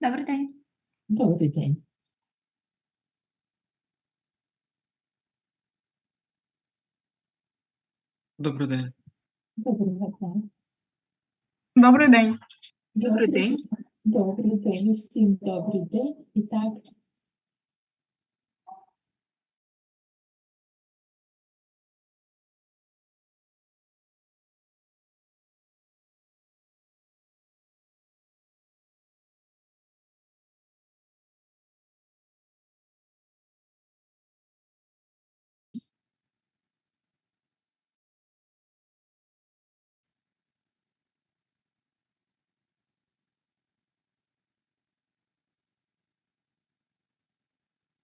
Добрий день. Добрий день. Добрий день. Добрий день. Добрий день. Добрий день. Добрий день. Усім добрий день. І так,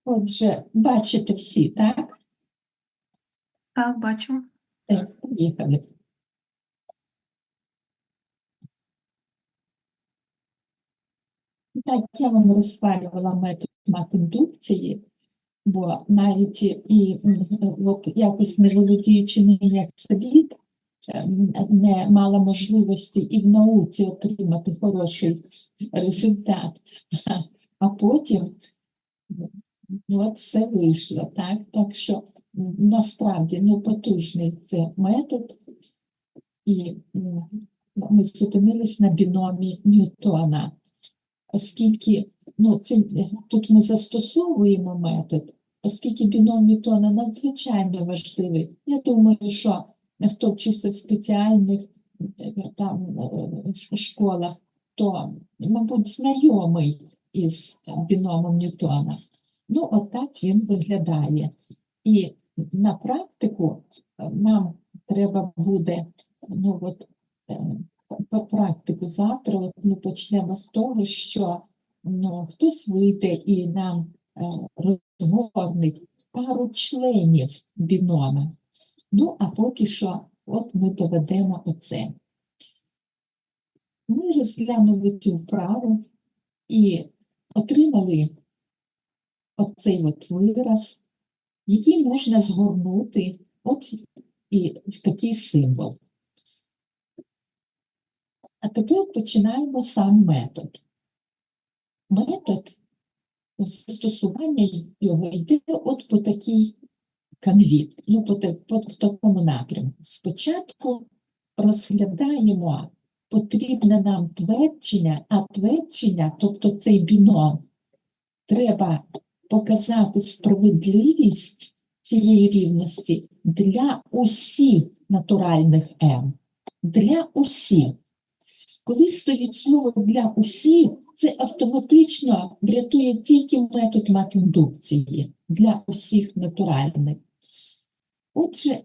отже, бачите всі, так? Так, бачу. Так, поїхали. Так, я вам розсварювала метод матіндукції, бо навіть і якось не володіючи ним як слід, ем, не мала можливості і в науці отримати хороший результат. А потім от все вийшло, так? Так що насправді ну, потужний це метод, і ми зупинились на біномі Ньютона, оскільки ну, це, тут ми застосовуємо метод, оскільки біном Ньютона надзвичайно важливий. Я думаю, що хто вчився в спеціальних е, там е, школах, то, мабуть, знайомий із біномом Ньютона. Ну, отак він виглядає. І на практику е, нам треба буде, ну от, е, по практику завтра от ми почнемо з того, що ну, хтось вийде і нам е, розгорнить пару членів бінома. Ну, а поки що, от ми доведемо оце. Ми розглянули цю вправу і отримали оцей от вираз, який можна згорнути от і в такий символ. А тепер починаємо сам метод. Метод застосування його йде от по такій канві, ну, по, по, по такому напрямку. Спочатку розглядаємо потрібне нам твердження, а твердження, тобто цей біном, треба показати справедливість цієї рівності для усіх натуральних М. Для усіх. Коли стоїть слово для усіх, це автоматично врятує тільки метод матіндукції для усіх натуральних. Отже,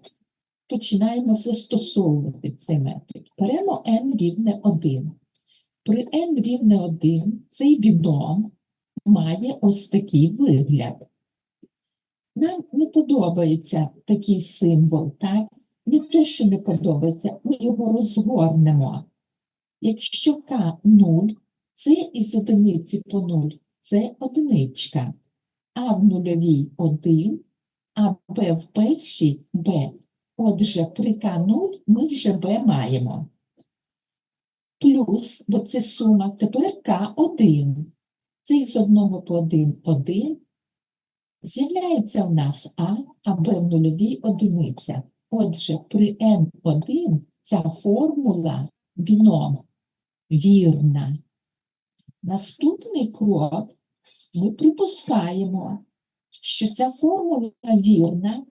починаємо застосовувати цей метод. Беремо n рівне 1. При n рівне 1 цей біном має ось такий вигляд. Нам не подобається такий символ, так? Не те, що не подобається, ми його розгорнемо. Якщо К 0, це із одиниці по нуль, це одиничка. А в нульовій 1, а Б в першій Б. Отже, при К0 ми вже Б маємо. Плюс, бо це сума, тепер К1. Цей з одного по 1 з'являється в нас А, або нульові одиниця. Отже, при М1 ця формула біном вірна. Наступний крок ми припускаємо, що ця формула вірна.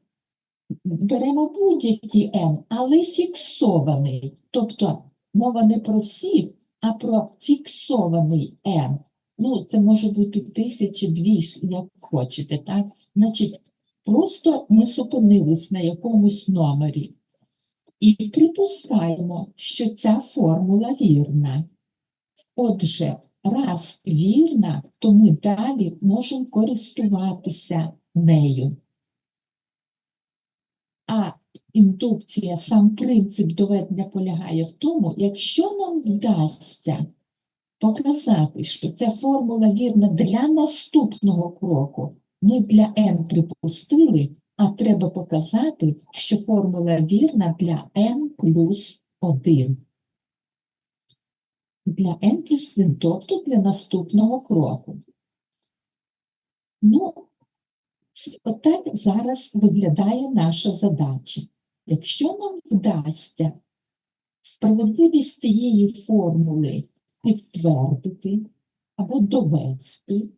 Беремо будь-які М, але фіксований. Тобто мова не про всі, а про фіксований М. Ну, це може бути тисячі, дві, як хочете, так? Значить, просто ми зупинились на якомусь номері і припускаємо, що ця формула вірна. Отже, раз вірна, то ми далі можемо користуватися нею. А індукція, сам принцип доведення полягає в тому, якщо нам вдасться показати, що ця формула вірна для наступного кроку. Ми для n припустили, а треба показати, що формула вірна для n плюс 1. для n плюс 1, тобто для наступного кроку. Ну, отак зараз виглядає наша задача. Якщо нам вдасться справедливість цієї формули підтвердити або довести,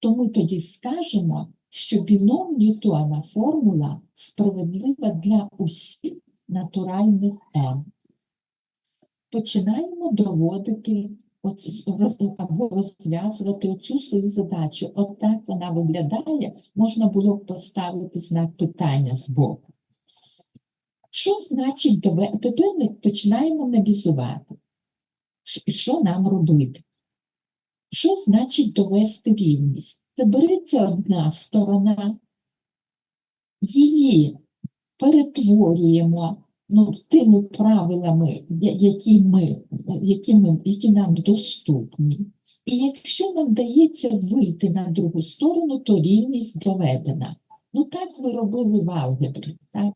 то ми тоді скажемо, що біном Ньютона формула справедлива для усіх натуральних n. Починаємо доводити або розв'язувати оцю свою задачу. От так вона виглядає, можна було б поставити знак питання збоку. Що значить довести? Тепер ми починаємо аналізувати. Що нам робити? Що значить довести рівність? Це береться одна сторона, її перетворюємо ну, тими правилами, які, ми, які, ми, які нам доступні. І якщо нам вдається вийти на другу сторону, то рівність доведена. Ну так ви робили в алгебрі. Так?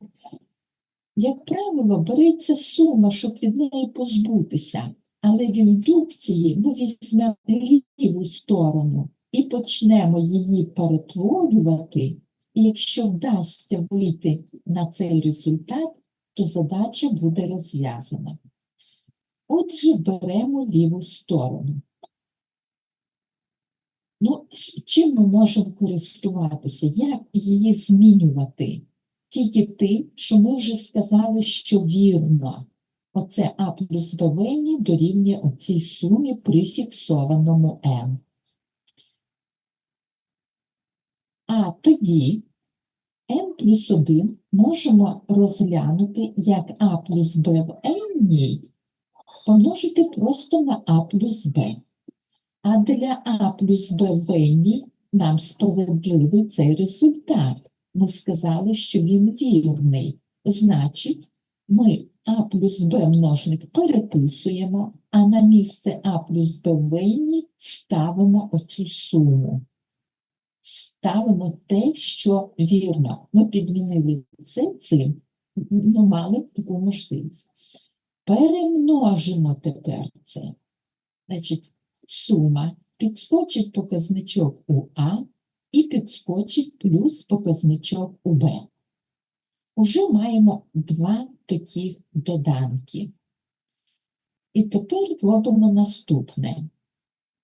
Як правило, береться сума, щоб від неї позбутися, але в індукції ми візьмемо ліву сторону і почнемо її перетворювати, і якщо вдасться вийти на цей результат, то задача буде розв'язана. Отже, беремо ліву сторону. Ну, чим ми можемо користуватися? Як її змінювати? Тільки тим, що ми вже сказали, що вірно. Оце А плюс в дорівнює оцій сумі при фіксованому n. А тоді n плюс 1 можемо розглянути як А плюс Б в n помножити просто на А плюс Б. А для А плюс Б в n нам справедливий цей результат. Ми сказали, що він вірний. Значить, ми А плюс Б множник переписуємо, а на місце А плюс Б в n ставимо оцю суму. Ставимо те, що вірно. Ми підмінили це цим, ну, мали таку можливість. Перемножимо тепер це. Значить, сума підскочить показничок у А і підскочить плюс показничок у Б. Уже маємо два таких доданки. І тепер робимо наступне.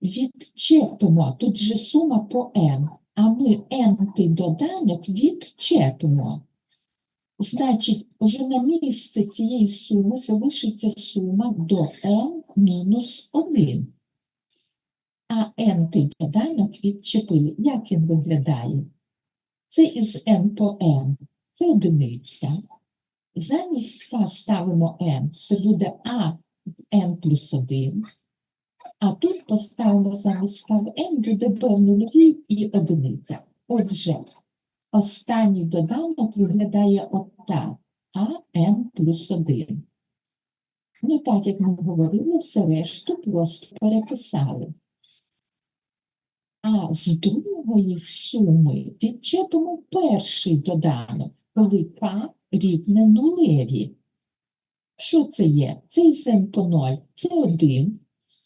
Відчепимо, тут же сума по n, а ми n доданок відчепимо. Значить, уже на місце цієї суми залишиться сума до n мінус 1. А n доданок відчепили. Як він виглядає? Це із n по n. Це одиниця. Замість k ставимо n. Це буде a n плюс 1. А тут поставимо замість k в n буде b в нульовій і одиниця. Отже, останній доданок виглядає отак. А n плюс 1. Ну, так як ми говорили, все решту просто переписали. А з другої суми відчепимо перший доданок, коли k рівне нулеві. Що це є? Цей сем по 0 – це 1.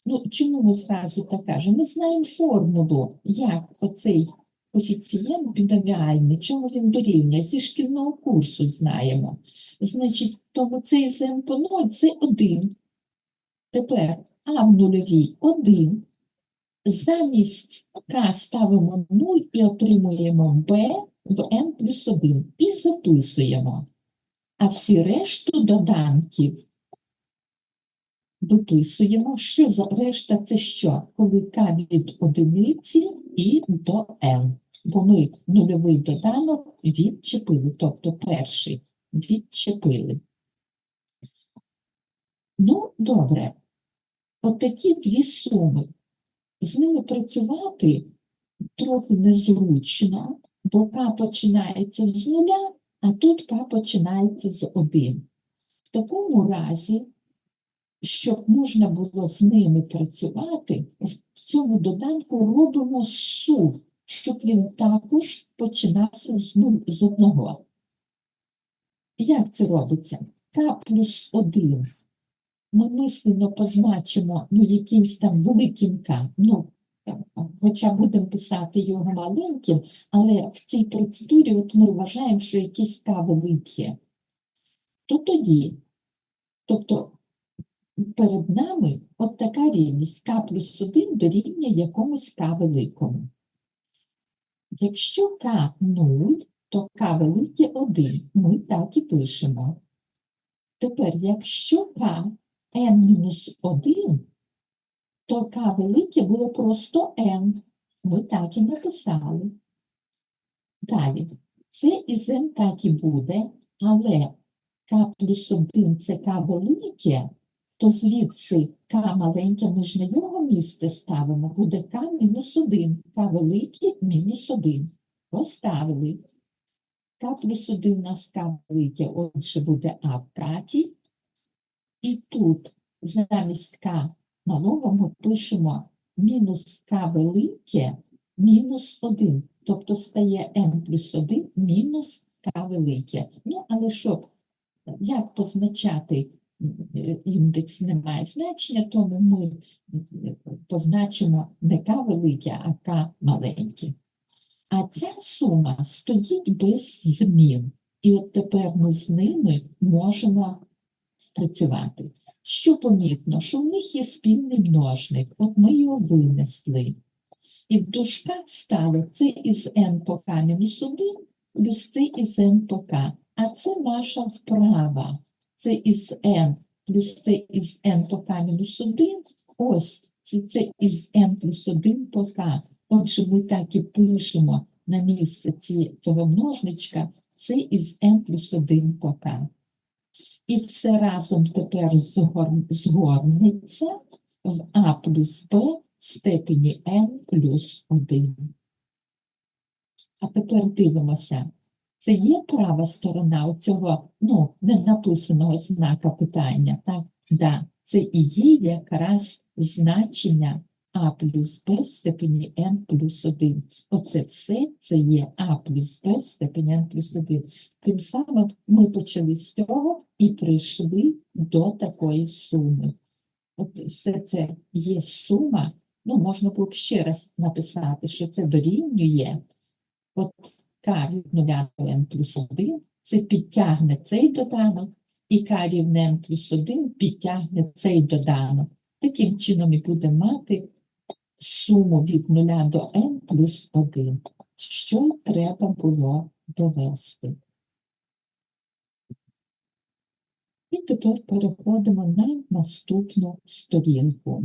Ну, чому ми зразу так кажемо? Ми знаємо формулу, як оцей коефіцієнт біноміальний, чому він дорівнює, зі шкільного курсу знаємо. Значить, тому цей сем по 0 – це 1. Тепер а в нульовій 1. Замість К ставимо 0 і отримуємо b в n плюс 1 і записуємо. А всі решту доданків виписуємо. Що за решта це що? Коли К від одиниці і до n. Бо ми нульовий доданок відчепили, тобто перший відчепили. Ну, добре. Отакі дві суми. З ними працювати трохи незручно, бо К починається з нуля, а тут К починається з 1. В такому разі, щоб можна було з ними працювати, в цьому доданку робимо сув, щоб він також починався з, одного. Як це робиться? К плюс 1 ми мислено позначимо ну, якимсь там великим К, ну, хоча будемо писати його маленьким, але в цій процедурі от ми вважаємо, що якісь К великі, то тоді, тобто перед нами от така рівність К плюс 1 дорівнює якомусь К великому. Якщо К 0, то К велике 1. Ми так і пишемо. Тепер, якщо К n-1, то К велике буде просто n. Ми так і написали. Далі. Це із n так і буде, але К плюс 1 це К велике, то звідси К маленьке ми ж на його місце ставимо, буде К мінус 1, К велике мінус 1. Поставили. К плюс 1 у нас К велике, отже буде А в каті. І тут замість К малого ми пишемо мінус К велике мінус 1. Тобто стає n плюс 1 мінус К велике. Ну, але щоб як позначати е, індекс не має значення, тому ми позначимо не К велике, а К маленьке. А ця сума стоїть без змін. І от тепер ми з ними можемо працювати. Що помітно, що в них є спільний множник, от ми його винесли. І в дужках стало це із n по k мінус 1 плюс це із n по k. А це наша вправа. Це із n плюс це із n по k мінус 1. Ось це, це із n плюс 1 по k. Отже, ми так і пишемо на місце цього множничка це із n плюс 1 по k. І все разом тепер згор- згорнеться в а плюс b в степені n плюс 1. А тепер дивимося. Це є права сторона цього ну, не написаного знака питання, так? Да, це і є якраз значення а плюс b в степені n плюс 1. Оце все це є а плюс b в степені n плюс 1. Тим самим ми почали з цього і прийшли до такої суми. От все це є сума, ну, можна було б ще раз написати, що це дорівнює, от k від 0 до n плюс 1, це підтягне цей доданок, і k рівне n плюс 1 підтягне цей доданок. Таким чином і буде мати суму від 0 до n плюс 1, що треба було довести. І тепер переходимо на наступну сторінку.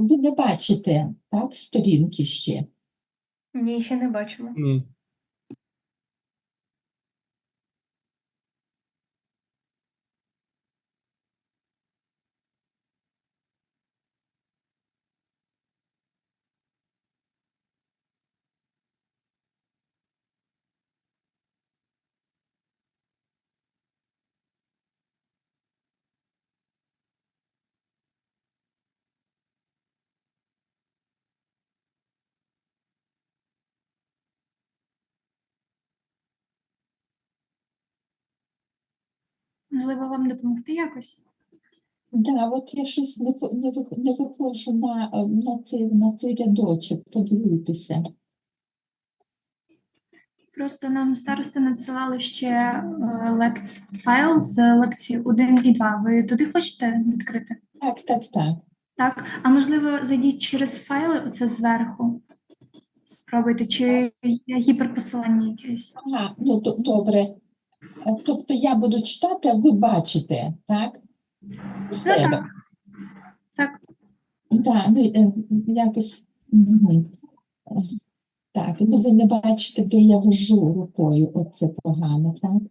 Ви не бачите, так, сторінки ще. Ні, ще не бачимо. Ні. Можливо, вам допомогти якось? Да, от я щось не, не, не виходжу на, е, на, цей, на цей рядочок, подивитися. Просто нам старости надсилали ще е, лекц файл з лекції 1 і 2. Ви туди хочете відкрити? Так, так, так. Так. А можливо, зайдіть через файли, оце зверху. Спробуйте, чи є гіперпосилання якесь. Ага, ну добре. Тобто я буду читати, а ви бачите, так? У себе. так. Так. Да, е, якось. Так, ну ви не бачите, де я вожу рукою. Оце погано, так?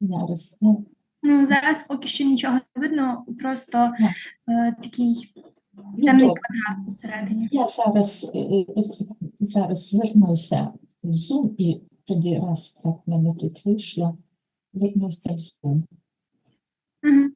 Зараз. Ну, Ну, зараз поки що нічого не видно, просто е, такий ну, темний добре. квадрат посередині. Я зараз, е, е, зараз вернуся в Zoom і тоді раз так мене тут вийшло, видно Zoom. Угу.